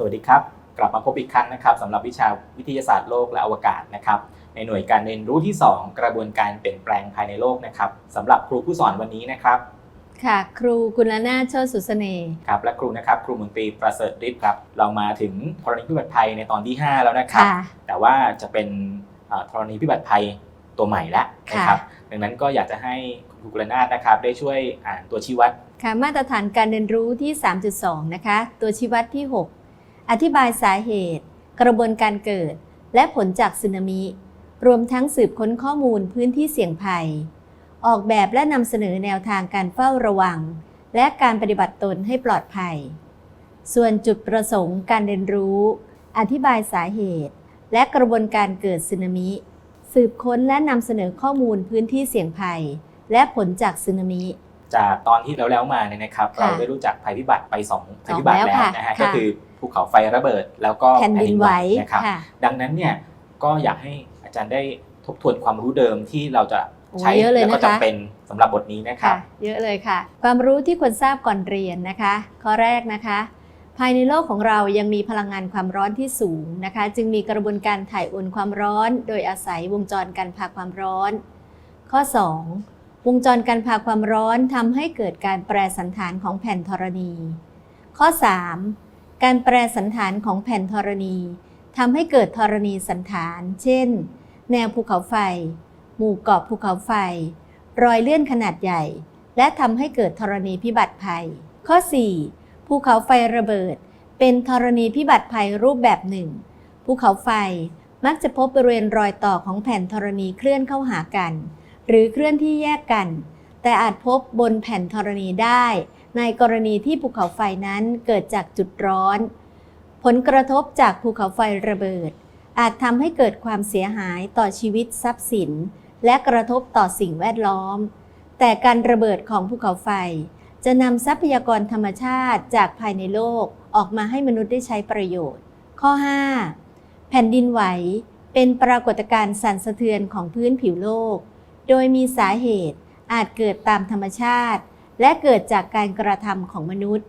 สวัสดีครับ กลับมาพบอีกครั้งนะครับสำหรับวิชาวิทยาศาสตร์โลกและอวกาศนะครับ ในหน่วยการเรียนรู้ที่ 2 กระบวนการเปลี่ยนแปลงภายในโลกนะครับสำหรับครูผู้สอนวันนี้นะครับ ค่ะ ครูกุลนาถโชติสุเสน่ห์ครับและครูนะครับ ครูมนตรีประเสริฐฤทธิ์ครับ เรามาถึงธรณีพิบัติภัยในตอนที่ 5 แล้วนะครับ ค่ะ แต่ว่าจะเป็นเอ่อธรณีพิบัติภัยตัวใหม่แล้วนะครับค่ะดังนั้นก็อยากจะให้คุณครูกุลนาถนะครับ ได้ช่วยอ่านตัวชี้วัด ค่ะ มาตรฐานการเรียนรู้ที่ 3.2 นะคะ ตัวชี้วัดที่6 อธิบายสาเหตุ กระบวนการเกิด และผลจากสึนามิ รวมทั้งสืบค้นข้อมูลพื้นที่เสี่ยงภัย ออกแบบและนำเสนอแนวทางการเฝ้าระวัง และการปฏิบัติตนให้ปลอดภัย ส่วนจุดประสงค์การเรียนรู้ อธิบายสาเหตุ และกระบวนการเกิดสึนามิ สืบค้นและนำเสนอข้อมูลพื้นที่เสี่ยงภัย และผลจากสึนามิ จากตอนที่แล้วแล้วมาเนี่ยนะครับค่ะเราได้รู้จักภัยพิบัติไป2ภัยพิบัติสองแล้วแล้วค่ะนะฮะค่ะก็คือภูเขาไฟระเบิด แล้วก็แผ่นดินไหวนะครับค่ะดังนั้นเนี่ยก็อยากให้อาจารย์ได้ทบทวนความรู้เดิมที่เราจะใช้โอ้เยอะเลยแล้วก็นะคะจำเป็นสำหรับบทนี้นะครับค่ะเยอะเลยค่ะ ความรู้ที่ควรทราบก่อนเรียนนะคะ ข้อแรกนะคะ ภายในโลกของเรายังมีพลังงานความร้อนที่สูงนะคะ จึงมีกระบวนการถ่ายโอนความร้อน โดยอาศัยวงจรการพาความร้อน ข้อ 2 วงจรการพาความร้อนทำให้เกิดการแปรสันฐานของแผ่นธรณี ข้อ 3 การแปรสันฐานของแผ่นธรณีทำให้เกิดธรณีสันฐาน เช่น แนวภูเขาไฟ หมู่เกาะภูเขาไฟ รอยเลื่อนขนาดใหญ่ และทำให้เกิดธรณีพิบัติภัย ข้อ 4. ภูเขาไฟระเบิด เป็นธรณีพิบัติภัยรูปแบบหนึ่ง ภูเขาไฟมักจะพบบริเวณรอยต่อของแผ่นธรณีเคลื่อนเข้าหากัน หรือเคลื่อนที่แยกกัน แต่อาจพบบนแผ่นธรณีได้ ในกรณีที่ภูเขาไฟนั้นเกิดจากจุดร้อน ผลกระทบจากภูเขาไฟระเบิด อาจทำให้เกิดความเสียหายต่อชีวิตทรัพย์สิน และกระทบต่อสิ่งแวดล้อม แต่การระเบิดของภูเขาไฟ จะนำทรัพยากรธรรมชาติจากภายในโลกออกมาให้มนุษย์ได้ใช้ประโยชน์ ข้อ 5 แผ่นดินไหวเป็นปรากฏการณ์สั่นสะเทือนของพื้นผิวโลก โดยมีสาเหตุอาจเกิดตามธรรมชาติ และเกิดจากการกระทำของมนุษย์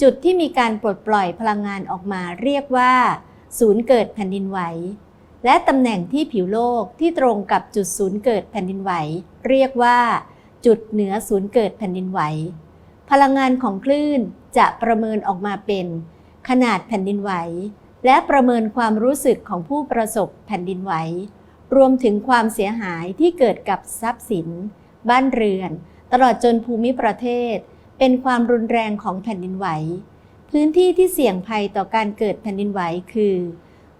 จุดที่มีการปลดปล่อยพลังงานออกมาเรียกว่า ศูนย์เกิดแผ่นดินไหว และตำแหน่งที่ผิวโลกที่ตรงกับจุดศูนย์เกิดแผ่นดินไหว เรียกว่า จุดเหนือศูนย์เกิดแผ่นดินไหว พลังงานของคลื่นจะประเมินออกมาเป็น ขนาดแผ่นดินไหว และประเมินความรู้สึกของผู้ประสบแผ่นดินไหว รวมถึงความเสียหายที่เกิดกับทรัพย์สิน บ้านเรือน ตลอดจนภูมิประเทศ เป็นความรุนแรงของแผ่นดินไหว พื้นที่ที่เสี่ยงภัยต่อการเกิดแผ่นดินไหวคือ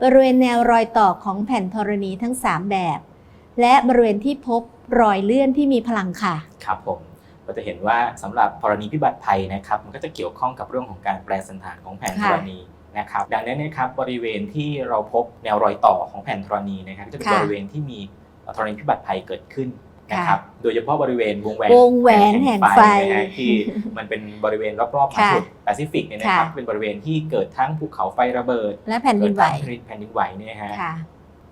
บริเวณแนวรอยต่อของแผ่นธรณีทั้ง 3 แบบ และบริเวณที่พบรอยเลื่อนที่มีพลังค่ะ ครับผมเราจะเห็นว่าสำหรับธรณีพิบัติภัยนะครับ มันก็จะเกี่ยวข้องกับเรื่องของการแปลสันฐานของแผ่นธรณี นะครับดังนั้นนะครับบริเวณที่เราพบแนวรอยต่อของแผ่นธรณีนะครับก็จะเป็นค่ะบริเวณที่มีธรณีพิบัติภัยเกิดขึ้นนะค่ะครับโดยเฉพาะบริเวณวงแหวนวงแหวนแห่งไฟนะฮะที่มันเป็นบริเวณรอบๆมหาค่ะสมุทรแปซิฟิกเนี่ยนะครับค่ะเป็นบริเวณที่เกิดทั้งภูเขาไฟระเบิด และแผ่นดินไหวเกิทั้งแผ่นดินไหวเนี่ยฮะค่ะ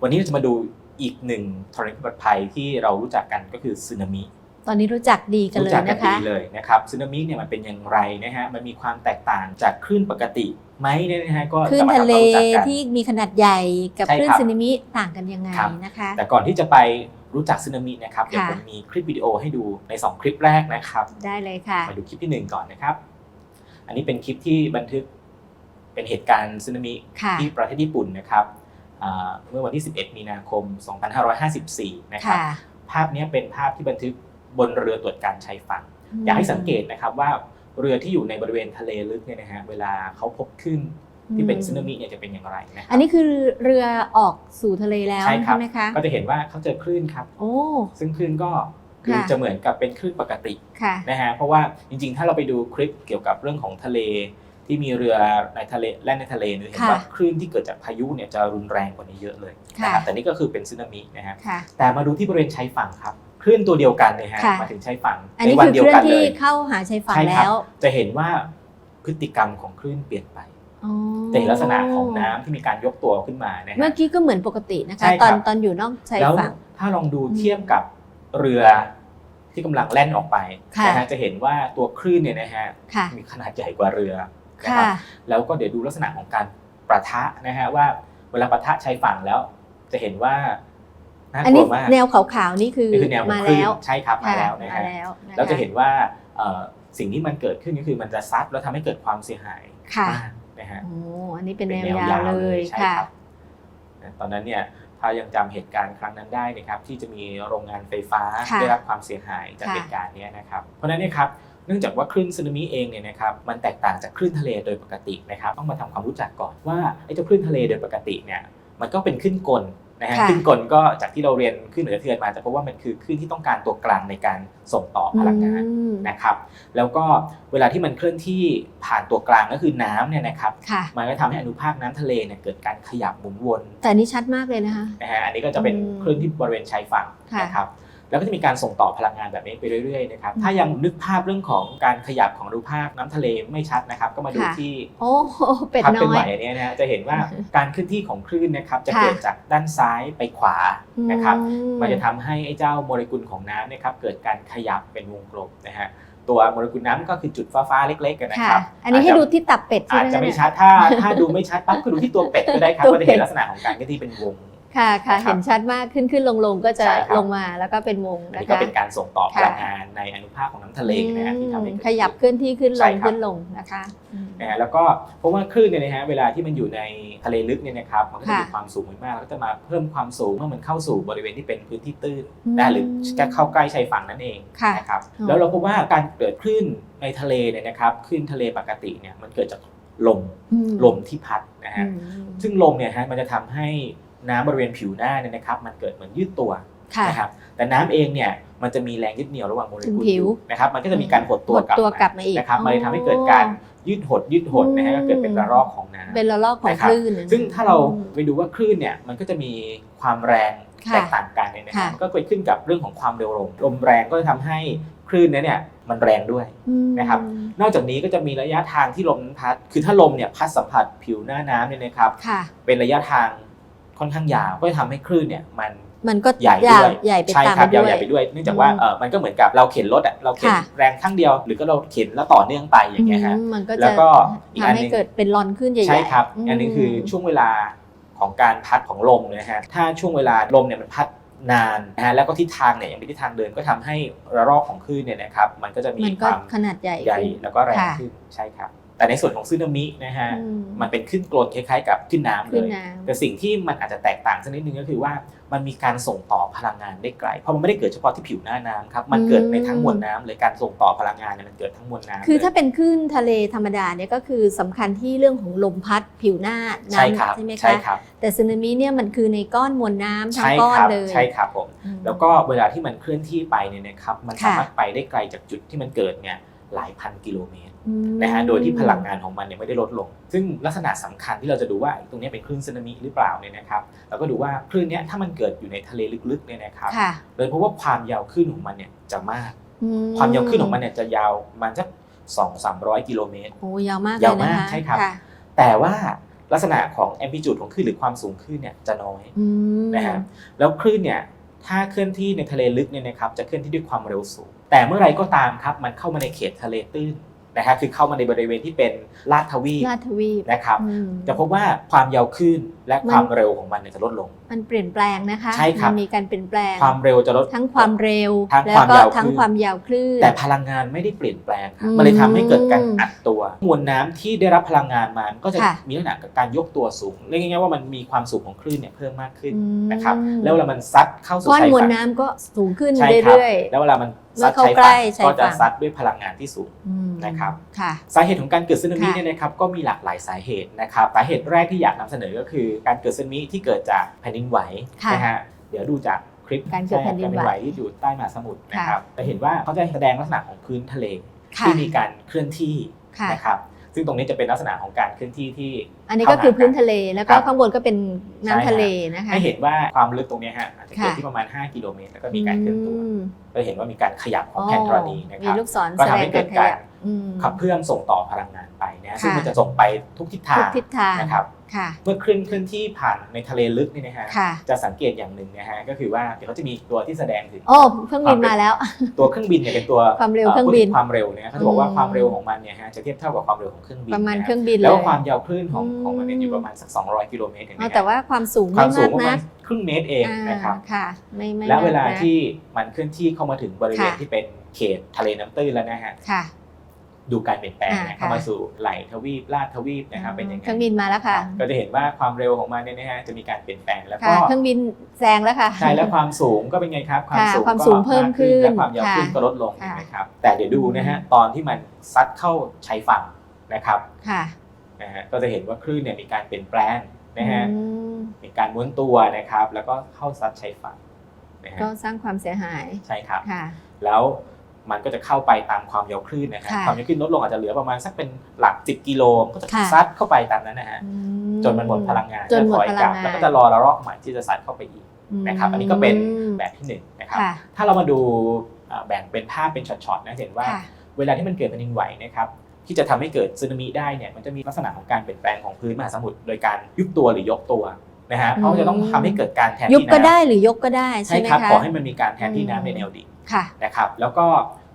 วันนี้เราจะมาดูอีกหนึ่งธรณีพิบัติภัยที่เรารู้จักกันก็คือสึนามิ ตอนนี้รู้จักดีกันเลรู้ยจักกันนะคะดีเลยนะครับสึนามิเนี่ยมันเป็นอย่างไรนะฮะมันมีความแตกต่างจากคลื่นปกติไหมเนี่ยนะฮะก็คลื่นจะมาทะทำเลความรู้จักกันที่มีขนาดใหญ่กับใช่คลื่นครับสึนามิต่างกันยังไงครับนะคะ แต่ก่อนที่จะไปรู้จักสึนามินะครับเดี๋ยวค่ะผมมีคลิปวิดีโอให้ดูใน 2 คลิปแรกนะครับ ได้เลยค่ะมาดูคลิปที่ 1 ก่อนนะครับ อันนี้เป็นคลิปที่บันทึกเป็นเหตุการณ์สึนามิค่ะที่ประเทศญี่ปุ่นนะครับอ่าเมื่อวันที่ 11 มีนาคม 2554 นะครับค่ะภาพเนี้ยเป็นภาพที่บันทึก บนเรือตรวจการชายฝั่งอยากให้สังเกตนะครับว่าเรือที่อยู่ในบริเวณทะเลลึกเนี่ยนะฮะเวลาเขาพบขึ้นที่เป็นสึนามิเนี่ยจะเป็นอย่างไรนะครัอันนี้คือเรือออกสู่ทะเลแล้วใช่ครับไหมคะก็จะเห็นว่าเขาเจอคลื่นครับโอ้ซึ่งคลื่นก็คือค่ะจะเหมือนกับเป็นคลื่นปกติค่ะนะฮะเพราะว่าจริงๆ ถ้าเราไปดูคลิปเกี่ยวกับเรื่องของทะเลที่มีเรือในทะเลแล่นในทะเลเนี่ยเห็นค่ะว่าคลื่นที่เกิดจากพายุเนี่ยจะรุนแรงกว่านี้เยอะเลยนะครับค่ะแต่นี่ก็คือเป็นสึนามินะฮะค่ะแต่มาดูที่บริเวณชายฝั่งครับค ลื่นตัวเดียวกันเลยฮะค่ะ มาถึงชายฝั่งอันในนี้วัคือเดียวเคลื่อกันนเลที่ยเข้าหาชายฝั่งใช่ครับแล้วจะเห็นว่าพฤติกรรมของคลื่นเปลี่ยนไป อ๋อจะเห็นลักษณะของน้ำที่มีการยกตัวขึ้นมานะฮะ เมื่อกี้ก็เหมือนปกตินะคะ ใช่คตรัอบนตอนอยู่นอกชายแล้วฝั่ง ถ้าลองดูอืมเทียบกับเรือที่กำลังแล่นออกไปค่ะ นะฮะจะเห็นว่าตัวคลื่นเนี่ยนะฮะค่ะ มีขนาดใหญ่กว่าเรือนะค่ะครับแล้วก็เดี๋ยวดูลักษณะของการประทะนะฮะว่าเวลาประทะชายฝั่งแล้ว จะเห็นว่าน่า อันกลันี้วมากแนวขาวๆนี่คือนี่คือแนวของมาคลื่นแล้วใช่ครับมาค่ะแล้วนะมาฮะแล้วคเราจะเห็นว่าเอ่อสิ่งที่มันเกิดขึ้นก็คือมันจะซัดแล้วทำให้เกิดความเสียหายค่ะมากนะฮะโอ้อันนี้เป็นเป็แนนวแนวยาวเลยใช่ค่ะครับนะตอนนั้นเนี่ยถ้ายังจำเหตุการณ์ครั้งนั้นได้นะครับที่จะมีโรงงานไฟฟ้าค่ะได้รับความเสียหายจากค่ะเหตุการณ์เนี้ยนะครับเพราะฉะนั้นเนี่ยครับเนื่องจากว่าคลื่นสึนามิเองเนี่ยนะครับมันแตกต่างจากคลื่นทะเลโดยปกตินะครับต้องมาทำความรู้จักก่อนว่าไอ้เจ้าคลื่นทะเลโดยปกติเนี่ยมันก็เป็นคลื่นกล นะฮะค่ะคลื่นกลก็จากที่เราเรียนคลื่นเหนือเทือนมาจะพบว่ามันคือคลื่นที่ต้องการตัวกลางในการส่งต่อพลังงาน อืมนะครับแล้วก็เวลาที่มันเคลื่อนที่ผ่านตัวกลางก็คือน้ำเนี่ยนะครับค่ะ มันก็ทำให้อนุภาคน้ำทะเลเนี่ยเกิดการขยับหมุนวนแต่อันนี้ชัดมากเลยนะคะ นะฮะอันนี้ก็จะเป็นอืมคลื่นที่บริเวณชายฝั่งค่ะ นะครับ แล้วก็จะมีการส่งต่อพลังงานแบบนี้ไปเรื่อยๆนะครับอืมถ้ายังนึกภาพเรื่องของการขยับของอนุภาคน้ำทะเลไม่ชัดนะครับ ก็มาดูค่ะที่โอ้โหเป็ดภาพเคน้ลื่อนอไหยวอันนี้นะฮะจะเห็นว่าการเคลื่อนที่ของคลื่นนะครับจะค่ะเกิดจากด้านซ้ายไปขวานะครับอืมันจะทำให้ไอ้เจ้าโมเลกุลของน้ำเนะครับเกิดการขยับเป็นวงกลมนะฮะตัวโมเลกุลน้ำก็คือจุดฟ้าๆเล็กๆกันนะค่ะครับ อันนี้ให้าจจะดูที่ตับเป็ดใช่อาจไหมจะไม่เนี่ยชัดถ้าถ้าดูไม่ชัดปั๊บก็ดูที่ตัวเป็ดก็ได้ครับตัวก็จะเป็เห็ดนลักษณะของการเคลื่อนที่เป็นวง ค่ะค่ะนะครับ เห็นชัดมากขึ้นขึ้นลงลงก็จะใช่ครับ ลงมาแล้วก็เป็นวงอันนะนี้ก็คะเป็นการส่งต่อพค่ะลังงานในอนุภาคของน้ำทะเลนะฮะที่ทำให้อืมเกิด ขยับเคลื่อนที่ขึ้นลใช่งครับ ขึ้นลงนะคะอืม นะฮะแล้วก็เพราะว่าคลื่นเนี่ยนะฮะเวลาที่มันอยู่ในทะเลลึกเนี่ยนะครับมันก็จะมีค่ะ ความสูงมากแล้วก็จะมาเพิ่มความสูงเมื่อมันเข้าสู่บริเวณที่เป็นพื้นที่ตื้นอืมนะหรือจะเข้าใกล้ชายฝั่งนั่นเองค่ะ นะครับอ๋อแล้วเราพบว่าการเกิดคลื่นในทะเลเนี่ยนะครับคลื่นทะเลปกติเนี่ยมันเกิดจากลมอืมลมที่พัดนะอืฮะมซึ่งลมเนี่ยฮะมันจะทำให้ น้ำบริเวณผิวหน้าเนี่ยนะครับมันเกิดเหมือนยืดตัวค่ะนะครับแต่น้ำเองเนี่ยมันจะมีแรงยึดเหนี่ยวระหว่างโมเลกุลถึงผิวอยู่นะครับมันก็จะมีการหดตัวหดตัวกลับมาอีกนะครับอ๋อมันเลยทำให้เกิดการยืดหดยืดหดนะฮะก็เกิดเป็นระลอกของน้ำเป็นระลอกของนะครับคลื่น ซึ่งถ้าเราไปดูว่าคลื่นเนี่ยมันก็จะมีความแรงค่ะแตกต่างกันเนี่ยนะครัค่ะบมันก็เกิดขึ้นกับเรื่องของความเร็วลมลมแรงก็จะทำให้คลื่นนั้นเนี่ยมันแรงด้วยอืมนะครับ นอกจากนี้ก็จะมีระยะทางที่ลมนั้นพัด คือถ้าลมเนี่ยพัดสัมผัสผิวหน้าน้ำเนี่ยนะครับค่ะเป็นระยะทาง ค่อนข้างยาวก็จะทำให้คลื่นเนี่ยมันมันก็ใหญ่ยาด้ววยใหญ่ไปใช่ตามครับไปยาวด้วยใหญ่ไปด้วยเนื่องจากว่าอืมเออมันก็เหมือนกับเราเข็นรถอะเราเข็นค่ะแรงข้างเดียว หรือก็เราเข็นแล้วต่อเนื่องไปอย่างเงี้ยฮะอืมมันก็แล้จะวก็อีกอันทำหให้นึงเกิดเป็นรอนขึ้นใหญ่ๆใช่ครับมอันนี้คือช่วงเวลาของการพัดของลมนะฮะถ้าช่วงเวลาลมเนี่ยมันพัดนานนะฮะแล้วก็ทิศทางเนี่ยยังเป็นทิศทางเดินก็ทำให้ระลอกของคลื่นเนี่ยนะครับมันก็จะมีมันคก็วามขนาดใหญ่ใหญ่ขึ้นแล้วก็แรงค่ะขึ้นใช่ครับ แต่ในส่วนของซึนามินะฮะอืม มันเป็นคลื่นกลนคล้ายๆ กับคลื่นน้ำเลขึ้นย น้ำ แต่สิ่งที่มันอาจจะแตกต่างสักนิดนึงก็คือว่ามันมีการส่งต่อพลังงานได้ไกล เพราะมันไม่ได้เกิดเฉพาะที่ผิวหน้าน้ำครับมันเกิดในทั้งมวลน้ำเลยการส่งต่อพลังงานเนี่ยมันเกิดทั้งมวลน้ำคือเลยถ้าเป็นคลื่นทะเลธรรมดาเนี่ยก็คือสำคัญที่เรื่องของลมพัดผิวหน้าใช่ครับน้ำใช่ไหมใช่คะครับ แต่สึนามิเนี่ยมันคือในก้อนมวลน้ำทั้งใช่ก้อนครับเลยใช่ครับผม อืม แล้วก็เวลาที่มันเคลื่อนที่ไปเนี่ยนะครับ มันค่ะ สามารถไปได้ไกลจากจุดที่มันเกิดเนี่ยหลายพันกิโลเมตรอืม นะฮะโดยที่พลังงานของมันเนี่ยไม่ได้ลดลง ซึ่งลักษณะสำคัญที่เราจะดูว่าตรงเนี้ยเป็นคลื่นสึนามิหรือเปล่าเนี่ยนะครับเราก็ดูว่าคลื่นเนี้ยถ้ามันเกิดอยู่ในทะเลลึกๆเนี่ยนะครับค่ะเลยเพราะว่าความยาวคลื่นของมันเนี่ยจะมากอืความยาวคลื่นของมันเนี่ยจะยาวประมันสักสองสามร้อยกิโลเมตรโอ้ยาวมากยาวเลยนะมากคะใช่ครับะแต่ว่าลักษณะของแอมพลิจูดของคลื่นหรือความสูงคลื่นเนี่ยจะน้อยอืมนะฮะแล้วคลื่นเนี่ยถ้าเคลื่อนที่ในทะเลลึกเนี่ยนะครับจะเคลื่อนที่ด้วยความเร็วสูง แต่เมื่อไรก็ตามครับมันเข้ามาในเขตทะเลตื้น นะครับคือเข้ามาในบริเวณที่เป็นลาดทวีปลาดทวีปนะครับอืม จะพบว่าความยาวคลื่นและความเร็วของมันเนี่ยจะลดลง มันเปลี่ยนแปลงนะคะใช่ครับ มันมีการเปลี่ยนแปลง ความเร็วจะลด ทั้งความเร็วทั้งแล้วความก็ยาวคลื่น ทั้งความยาวคลื่น แต่พลังงานไม่ได้เปลี่ยนแปลงครับอืมมันเลยทำให้เกิดการอัดตัวมวลน้ำที่ได้รับพลังงานมาก็จะค่ะ มีลักษณะการยกตัวสูงเรียกง่ายๆว่ามันมีความสูงของคลื่นเนี่ยเพิ่มมากขึ้นอืมนะครับแล้วเวลามันซัดเข้าสู่ก้อนชายมวลฝั่ง น้ำก็สูงขึ้นใช่ครับ เรื่อย แล้วเวลามันเมื่ ซัอดเข้าชายใกล้ฝั่งชายก็จะฝั่งซัดด้วยพลังงานที่สูงๆอืมนะครับค่ะสาเหตุของการเกิดสึนามิค่ะเนี่ยนะครับก็มีหลากหลายสาเหตุนะครับสาเหตุแรกที่อยากนำเสนอก็คือ การเกิดสึนามิที่เกิดจากแผ่นดินไหวค่ะนะฮะเดี๋ยวดูจากคลิปการเกิดแผ่นดินไหวที่อยู่ใต้มหาสมุทรนะค่ะครับจะเห็นว่าเขาจะแสดงลักษณะของพื้นทะเลค่ะที่มีการเคลื่อนที่ค่ะนะครับ ซึ่งตรงนี้จะเป็นลักษณะของการเคลื่อนที่ที่ อันนี้ก็คือพื้นทะเลแล้วก็ครับข้างบนก็เป็นน้ำทะเลนะคะให้เห็นว่าความลึกตรงเนี้ยฮะอาจจะเกิดค่ะที่ประมาณ 5 กิโลเมตร แล้วก็มีการเคลื่อนตัวอืมก็เห็นว่ามีการขยับของแผ่นธรณีนะคมีรับลูกศรก็แสทำดให้งเกิการดขการยับอืมขับเคลื่อนส่งต่อพลังงานไปนะฮะซึ่งค่ะมันจะส่งไปทุกทิศทาทุกงทิศทางนะครับค่ะ เมื่อคลื่นเคลื่อนที่ผ่านในทะเลลึกนี่นะฮะค่ะจะสังเกตอย่างหนึ่งนะฮะก็คือว่าเดี๋ยวเขาจะมีตัวที่แสดงถึงโอ้เครื่องบินมาแล้ว ตัวเครื่องบินเนี่ยเป็นตัวความเร็วอ่อเครื่องบินพูดถึความเร็วเนี่ยเขาจะบอกว่าอืมความเร็วของมันเนี่ยฮะจะเทียบเท่ากับความเร็วของเครื่องบินประมาณนฮเครื่องบินแล้วเลยความยาวคลื่นของอืมของมันเนี่ยอยู่ประมาณสัก 200 กิโลเมตรเองอ๋อนะแต่ว่าความสูงควาไม่มสูมางกประมานะณครึ่งเมตรเองอ่านะครับค่ะไม่ไม่แล้วเวลามกนะที่มันเคลื่อนที่เข้ามาถึงบริเวณค่ะที่เป็นเขตทะเลน้ำตื้นแล้วนะฮะค่ะ ดูการเปลี่ยนแปลงอ่าเนี่ยเข้าค่ะมาสู่ไหลทวีปลาดทวีปนะครับเป็นยังไงเครื่องบินมาแล้วค่ะก็จะเห็นว่าความเร็วของมันเนี่ยนะฮะจะมีการเปลี่ยนแปลงแล้วก็ค่ะเครื่องบินแซงแล้วค่ะ ใช่แล้วความสูงก็เป็นไงครับความค่ะสูงความสูงก็เพิ่มขึ้นและความยาวคลื่นค่ะก็ลดลงค่ะ นะครับแต่เดี๋ยวดูนะฮะตอนที่มันซัดเข้าชายฝั่งนะครับค่ะนะฮะก็จะเห็นว่าคลื่นเนี่ยมีการเปลี่ยนแปลงนะฮะอืมมีการม้วนตัวนะครับ แล้วก็เข้าซัดชายฝั่งนะฮะก็สร้างความเสียหายใช่ครับ ค่ะ แล้ว มันก็จะเข้าไปตามความยาวคลื่นนะฮะค่ะความยาวคลื่นลดลงอาจจะเหลือประมาณสักเป็นหลัก 10 กิโลก็จะค่ะ ซัดเข้าไปตามนั้นนะฮะ อื จนมันหมดพลังงานจนหมดถอยพกลัลังบงานแล้วก็จะรอระลอกใหม่ที่จะซัดเข้าไปอีกนะครับอันนี้ก็เป็นแบบที่หนึ่งนะครับค่ะถ้าเรามาดูอ่าแบ่งเป็นภาพเป็นช็อตๆนะเห็นว่า ค่ะ เวลาที่มันเกิดแผ่นดินไหวนะครับที่จะทำให้เกิดสึนามิได้เนี่ยมันจะมีลักษณะของการเปลี่ยนแปลงของพื้นมหาสมุทรโดยการยุบตัวหรือยกตัวนะฮะเพราะว่าจะต้องทำให้เกิดการแทนยุบที่ก็น้ำได้หรือยกก็ได้ใช่ใช่ไหมครับคะ ขอให้มันมีการแทนที่น้ำในแนวดิ่งค่ะ นะครับแล้วก็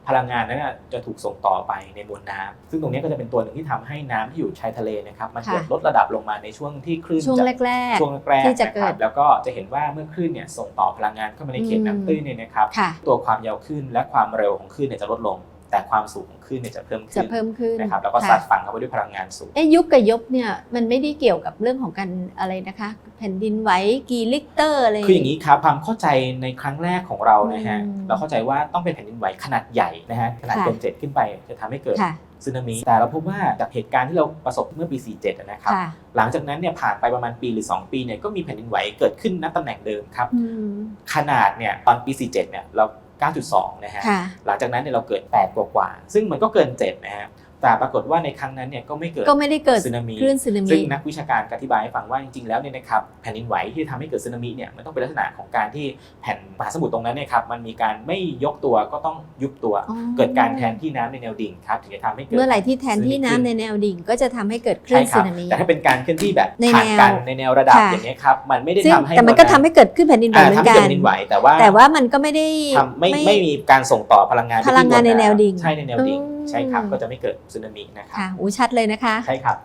พลังงานนั้นนะจะถูกส่งต่อไปในมวลน้ำซึ่งตรงนี้ก็จะเป็นตัวหนึ่งที่ทำให้น้ำที่อยู่ชายทะเลนะครับมันเกิดค่ะลดระดับลงมาในช่วงที่คลื่นช่วงจะแรกช่วงแรกที่จะนคเกิรัดบแล้วก็จะเห็นว่าเมื่อคลื่นเนี่ยส่งต่อพลังงานเข้ามาในเขตอืมน้ำตื้นเนี่ยนะครับๆค่ะตัวความยาวคลื่นและความเร็วของคลื่นเนี่ยจะลดลง แต่ความสูงของคลื่นเนี่ยจะเพิ่มจะขึ้นเพิ่มขึ้นนะครับแล้วก็ค่ะซัดฝั่งเข้าไปด้วยพลังงานสูง เอ้ยุบกับยบเนี่ยมันไม่ได้เกี่ยวกับเรื่องของการอะไรนะคะ แผ่นดินไหวกี่ลิกเตอร์อะไร คืออย่างนี้ครับความเข้าใจในครั้งแรกของเรานะฮะอืมเราเข้าใจว่าต้องเป็นแผ่นดินไหวขนาดใหญ่นะฮะขนาดค่ะ เกินเจ็ดขึ้นไปจะทำให้เกิดค่ะสึนามิแต่เราพบว่าจากเหตุการณ์ที่เราประสบเมื่อปี 47อะนะครับค่ะหลังจากนั้นเนี่ยผ่านไปประมาณปีหรือ 2 ปีเนี่ยก็มีแผ่นดินไหวเกิดขึ้นณตำแหน่งเดิมครับ อืม ขนาดเนี่ยตอนปี 47 เนี่ยเรา 9.2 นะฮะค่ะหลังจากนั้นเนี่ยเราเกิด 8 กว่ากว่าๆซึ่งมันก็เกิน 7 นะฮะ แต่ปรากฏว่าในครั้งนั้นเนี่ยก็ไม่เกิดก็ไม่ได้เกิดสึนามิคลื่นสึนาซึ่มิงนักวิชาการก็อธิบายให้ฟังว่าจริงๆแล้วเนี่ยนะครับแผ่นดินไหวที่ทำให้เกิดสึนามิเนี่ยมันต้องเป็นลักษณะของการที่แผ่นมหาสมุทรตรงนั้นเนี่ยครับมันมีการไม่ยกตัวก็ต้องยุบตัวอ๋อเกิดการแทนที่น้ำในแนวดิ่งครับถึงจะทำให้เกิดเมื่อไหร่ที่แทนที่น้ำสึในมิขึ้แนวดิ่ง ก็จะทำให้เกิดคลื่ใช่นคสึรับนามิแต่ถ้าเป็นการเคลื่อนที่แบบในผ่านแนวกันในแนวระดับค่ะอย่างนี้ยครับมันไม่ได้ซึ่งทำให้แต่มันก็วทำให้เกิดขึ้นแผ่นดินไหวอ่าเหมือทำนให้กัเกิดนแผ่นดินไหวแต่ว่าแต่ว่ามันก็ไม่ได้ทำไม่ไม่มีการส่งต่อพลังงานไปพลังงานที่ในมวลแนวดิ่งใช่ในแนวดิ่งอืม ใช่ครับก็จะไม่เกิดสึนามินะครับค่ะอู้ชัดเลยนะคะ ใช่ครับ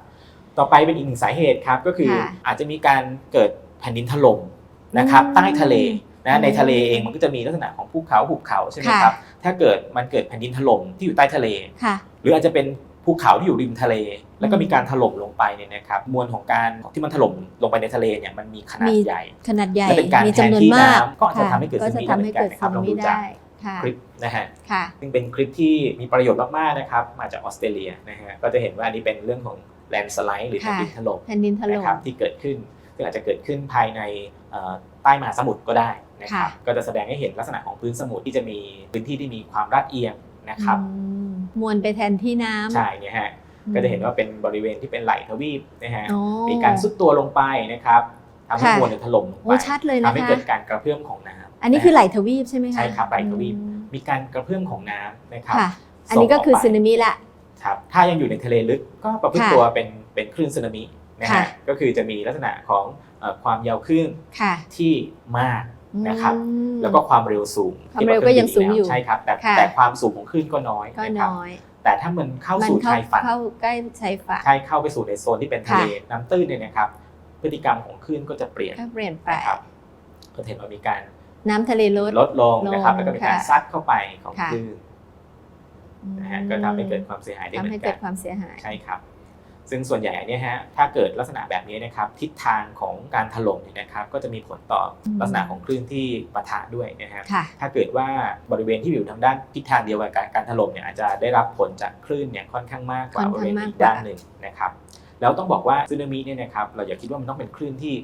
ต่อไปเป็นอีกหนึ่งสาเหตุครับก็คือค่ะอาจจะมีการเกิดแผ่นดินถล่มนะครับอืมใต้ทะเลอืนะมในทะเลเองมันก็จะมีลักษณะของภูเขาหุบเขาใช่ไหมค่ะ ครับถ้าเกิดมันเกิดแผ่นดินถล่มที่อยู่ใต้ทะเล ค่ะ หรืออาจจะเป็นภูเขาที่อยู่ริมทะเล แล้วก็อืมมีการถล่มลงไปเนี่ยนะครับมวลของการที่มันถล่มลงไปในทะเลเนี่ยมันมีขนาดมี ใหญ่ ขนาดใหญ่และเป็นการมีจำนวนแทนที่มากน้ำก็จะค่ะทำให้เกิดก็จะสึทำนามิให้เกิดได้นะครับสึนาลองดูมิจากได้ค่ะ คลิปนะฮะค่ะซึ่งเป็นคลิปที่มีประโยชน์มากๆนะครับ มาจากออสเตรเลียนะฮะก็จะเห็นว่าอันนี้เป็นเรื่องของแลนสไลด์หรือแผ่นดินถล่มแผ่นดินถล่นะมครับที่เกิดขึ้นซึ่งอาจจะเกิดขึ้นภายในเอ่อใต้มหาสมุทรก็ได้นะครับค่ะก็จะแสดงให้เห็นลักษณะของพื้นสมุทรที่จะมีพื้นที่ที่มีความรัดเอียงนะครับอืมมวลไปแทนที่น้ำใช่เนี่ยฮะก็จะเห็นว่าเป็นบริเวณที่เป็นไหลทวีปนะฮะอ๋อมีการซุดตัวลงไปนะครับ ทำให้ค่ะมวลเนี่ยถล่มลงโอ้ไปชัดเลยนะทำให้คะเกิดการกระเพื่อมของน้ำอันนี้คือไหลทวีปใช่ไหมคะใช่ครับไหลทวีปอืมมีการกระเพื่อมของน้ำนะครับค่ะอันนี้ก็คือส่งสึกไปนามิละครับถ้ายังอยู่ในทะเลลึกก็ประพฤติค่ะตัวเป็นเป็นคลื่นสึนามินะค่ะฮะก็คือจะมีลักษณะของเอ่อความยาวคลื่นค่ะที่มากนะครับอืมแล้วก็ความเร็วสูงความเร็วก็ยังสูงอยู่ใช่ครับแต่ค่ะแต่ความสูงของคลื่นก็น้อยก็นะครับน้อยแต่ถ้ามันเข้ามันสู่เข้าชายฝั่งเข้าใกล้ชายฝั่งใช่เข้าไปสู่ในโซนที่เป็นทะเลค่ะน้ำตื้นเนี่ยนะครับ พฤติกรรมของคลื่นก็จะเปลี่ยนก็เปลี่ยนไปนะครับก็เห็นว่ามีการน้ำทะเลลดลดลงนะครับลงแล้วก็มีการค่ะซัดเข้าไปของค่ะคลื่นนะฮะก็ทำให้เกิดความเสียหายได้เหทำมือให้นเกิกัดนความเสียหายใช่ครับ ซึ่งส่วนใหญ่เนี่ยฮะถ้าเกิดลักษณะแบบนี้นะครับ ทิศทางของการถล่มเนี่ยนะครับ ก็จะมีผลต่ออมลักษณะของคลื่นที่ปะทะด้วยนะฮะค่ะถ้าเกิดว่าบริเวณที่อยู่ทางด้านทิศทางเดียวกับการการถล่มเนี่ยอาจจะได้รับผลจากคลื่นเนี่ยค่อนข้างมากกว่าค่อนบข้างริเวณมากอีกกว่าด้านหนึ่งนะครับ แล้วต้องบอกว่าสึนามิเนี่ยนะครับเราอย่าคิดว่ามันต้องเป็นคลื่นที่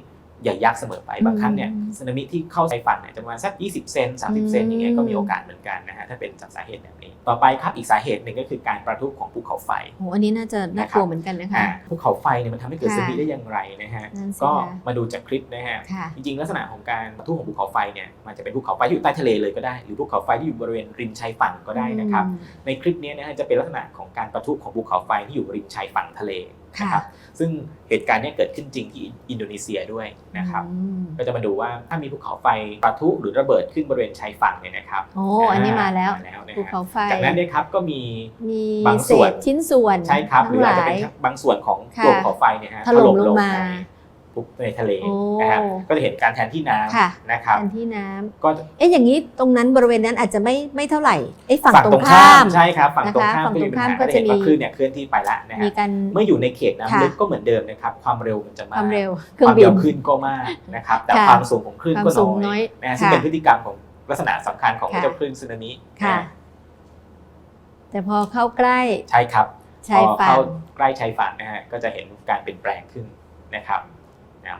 ใหญ่ยักษ์เสมอไปบางครั้งเนี่ยสึนามิที่เข้าชายฝั่งเนี่ยจะประมาณสัก 20 เซน30 เซนอย่างเงี้ยก็มีโอกาสเหมือนกันนะฮะถ้าเป็นจากสาเหตุแบบนี้ ต่อไปครับอีกสาเหตุหนึ่งก็คือการประทุของภูเขาไฟโหอันนี้น่าจะน่ากลัวเหมือนกันนะคะอ่าภูเขาไฟเนี่ยมันทำให้เกิดค่ะสึนามิได้อย่างไรนะฮะนั่นสิก็คะมาดูจากคลิปนะฮะค่ะจริงๆ ลักษณะของการปะทุของภูเขาไฟเนี่ยมันจะเป็นภูเขาไฟที่อยู่ใต้ทะเลเลยก็ได้ หรือภูเขาไฟที่อยู่บริเวณริมชายฝั่งก็ได้นะครับอืมในคลิปนี้นะฮะจะเป็นลักษณะของการปะทุของภูเขาไฟที่อยู่ริมชายฝั่งทะเลค่ะ นะครับซึ่งเหตุการณ์เนี้เกิดขึ้นจริงที่อินโดนีเซียด้วยนะครับอืมก็จะมาดูว่าถ้ามีภูเขาไฟปะทุหรือระเบิดขึ้นบริเวณชายฝั่งเนี่ยนะครับโอ้อันนี้มาแล้วมาแล้วนะภูฮะเขาไฟจากนั้นเนี่ยครับก็มีมีบางเศส่วนษชิ้นส่วนใช่ครับหทั้รืงอหอาจจะลาเป็ยนบางส่วนของค่ะกลุ่มภูเขาไฟเนี่ยฮะถล่มลงมา ในภูในทะเลโอ้ นะฮะก็จะเห็นการแทนที่น้ค่ะำนะครับ แทนที่น้ำก็เอ๊ะอย่างนี้ตรงนั้นบริเวณนั้นอาจจะไม่ไม่เท่าไหร่เอ๊ะฝั่งฝั่งตรตรงงข้าข้ามมใช่ครับฝั่งตรงนะคะข้ามฝั่งก็ตรมีงปัญข้ามหาก็ก็จะจะเห็นว่ามี คลื่นเนี่ยเคลื่อนที่ไปแล้วนะฮะมีการ เมื่ออยู่ในเขตน้ำค่ะลึกก็เหมือนเดิมนะครับ ความเร็วมันจะมาวคากมเร็วเคครื่องวามบิเร็นวขึ้นก็มากนะครับ แต่ค่ะความสูงของคลื่นความก็สูงน้น้ออยยนะฮะซึ่งค่ะเป็นพฤติกรรมของลักษณะสำคัญของค่ะ เจ้าคลื่นสึนามิค่ะนะฮะแต่พอเข้าใกล้ใช่ครับ ชายพอฝั่เข้างใกล้ชายฝั่งนะฮะก็จะเห็นการเปลี่ยนแปลงขึ้นนะครับนะ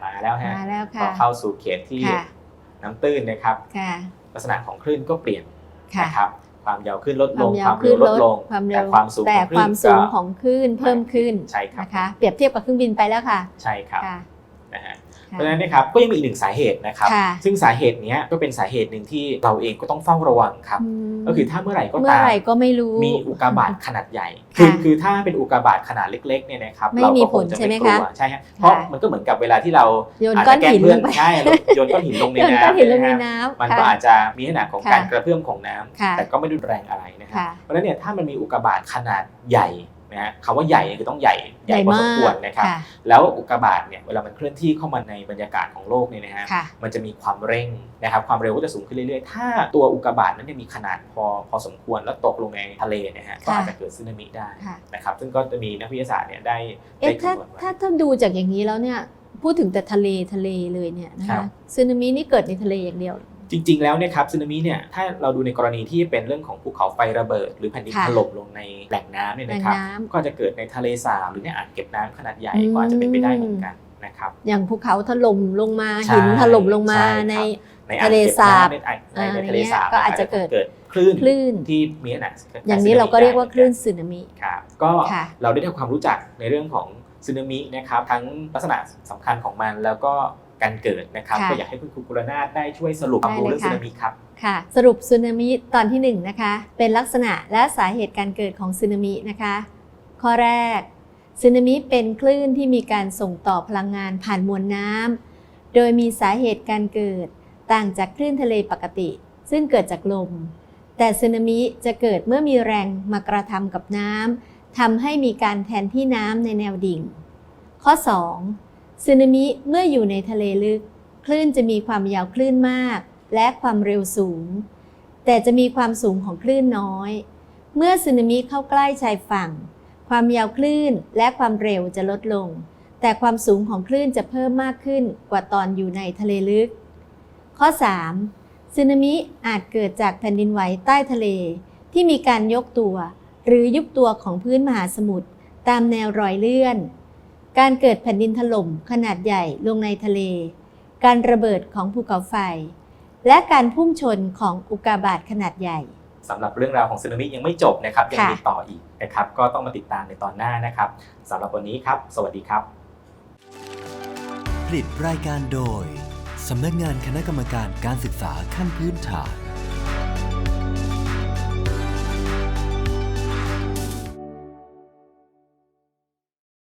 มาแล้วฮะมาแล้วพอค่ะ เข้าสู่เขตที่ค่ะ น้ำตื้นนะครับ ค่ะ ลักษณะของคลื่นก็เปลี่ยนค่ะนะครับ ความยาวคลื่นลดคลวามงยาวความคลื่เร็วนลลดดลงความเร็แต่วความสูงแต่ของคคลื่วานมสูงก็ ของคลื่นเพิ่มขึ้นใช่ครับ นะคะ เปรียบเทียบกับเครื่องบินไปแล้วค่ะ ใช่ครับค่ะ นะฮะค่ะ เพราะฉะนั้นนะครับก็ยังมีอีกหนึ่งสาเหตุนะครับ ค่ะ ซึ่งสาเหตุเนี้ยก็เป็นสาเหตุหนึ่งที่เราเองก็ต้องเฝ้าระวังครับมก็คือถ้าเมื่อไหร่ก็เมื่อตามไหร่ก็ไม่รู้ มีอุกกาบาตขนาดใหญ่ คือค่ะคือถ้าเป็นอุกกาบาตขนาดเล็กๆเนี่ยนะครับไม่เรามีก็ผคลงจะใช่ไหมไม่กลัวคะใช่ฮะเพราะค่ะ มันก็เหมือนกับเวลาที่เราโยนอาจก้อนจะแกล้หิงนเพื่อนลงไปใช่โยนก้อนหินลงในโยนน้ำก้อนหินลงในะฮะน้ำมันค่ะก็อาจจะมีลักษณะของค่ะการกระเพื่อมของน้ำค่ะ แต่ก็ไม่รุนแรงอะไรนะครับ ค่ะ เพราะฉะนั้นเนี่ยถ้ามันมีอุกกาบาตขนาดใหญ่ นะฮะคำว่าใหญ่เนี่ยคือต้องใหญ่ใหญ่พอสมควรนะครับค่ะแล้วอุกกาบาตเนี่ยเวลามันเคลื่อนที่เข้ามาในบรรยากาศของโลกเนี่ยนะฮะค่ะมันจะมีความเร่งนะครับความเร็วก็จะสูงขึ้นเรื่อยๆ ถ้าตัวอุกกาบาตนั้นเนี่ยมีขนาดพอพอสมควรแล้วตกลงในทะเลเนะฮะก็อาจจะเกิดสึนามิได้ค่ะนะครับซึ่งก็จะมีนักวิทยาศาสตร์เนี่ยได้เอ๊ะได้ถ้าคำนวณไว้ถ้าถ้าดูจากอย่างนี้แล้วเนี่ยพูดถึงแต่ทะเลทะเลเลยเนี่ยนะครัคะบสึนามินี่เกิดในทะเลอย่างเดียว จริง ๆ แล้วเนี่ยครับสึนามิเนี่ยถ้าเราดูในกรณีที่เป็นเรื่องของภูเขาไฟระเบิด หรือแผ่นดินค่ะถล่มลงในแหล่งน้ำเนี่ยแหล่งนะครับน้ำก็จะเกิดในทะเลสาบหรือในอ่างเก็บน้ำขนาดใหญ่อืมก็อาจจะเป็นไปได้เหมือนกันนะครับอย่างภูเขาถล่มลงมาใช่หินถล่มลงมาใช่ครับในในอ่างทะเลเก็บสาบน้ำในอ่างในอ่าในทะเลสาบก็อาจจะเกิดเกิดคลื่นคลื่นที่มีขนาดอย่างนี้เราก็เรียกว่าคลื่นสึนามิครับก็ค่ะเราได้ทำความรู้จักในเรื่องของสึนามินะครับทั้งลักษณะสำคัญของมันแล้วก็ การเกิดนะครับค่ะก็อยากให้คุณครูกุลนาถได้ช่วยสรุปความรู้ได้เลยเรื่องสึค่ะ นามิครับ ค่ะสรุปสึนามิตอนที่หนึ่งนะคะเป็นลักษณะและสาเหตุการเกิดของสึนามินะคะข้อแรกสึนามิเป็นคลื่นที่มีการส่งต่อพลังงานผ่านมวลน้ำโดยมีสาเหตุการเกิดต่างจากคลื่นทะเลปกติ ซึ่งเกิดจากลม แต่สึนามิจะเกิดเมื่อมีแรงมากระทำกับน้ำทำให้มีการแทนที่น้ำในแนวดิ่ง ข้อ 2. สึนามิเมื่ออยู่ในทะเลลึก คลื่นจะมีความยาวคลื่นมาก และความเร็วสูง แต่จะมีความสูงของคลื่นน้อย เมื่อสึนามิเข้าใกล้ชายฝั่ง ความยาวคลื่นและความเร็วจะลดลง แต่ความสูงของคลื่นจะเพิ่มมากขึ้นกว่าตอนอยู่ในทะเลลึก ข้อ 3. สึนามิอาจเกิดจากแผ่นดินไหวใต้ทะเล ที่มีการยกตัว หรือยุบตัวของพื้นมหาสมุทรตามแนวรอยเลื่อน การเกิดแผ่นดินถล่มขนาดใหญ่ลงในทะเล การระเบิดของภูเขาไฟ และการพุ่งชนของอุกกาบาตขนาดใหญ่สำหรับเรื่องราวของสึนามิยังไม่จบนะครับยังค่ะมีต่ออีกนะครับก็ต้องมาติดตามในตอนหน้านะครับสำหรับวันนี้ครับ สวัสดีครับ ผลิตรายการโดยสำนักงานคณะกรรมการการศึกษาขั้นพื้นฐาน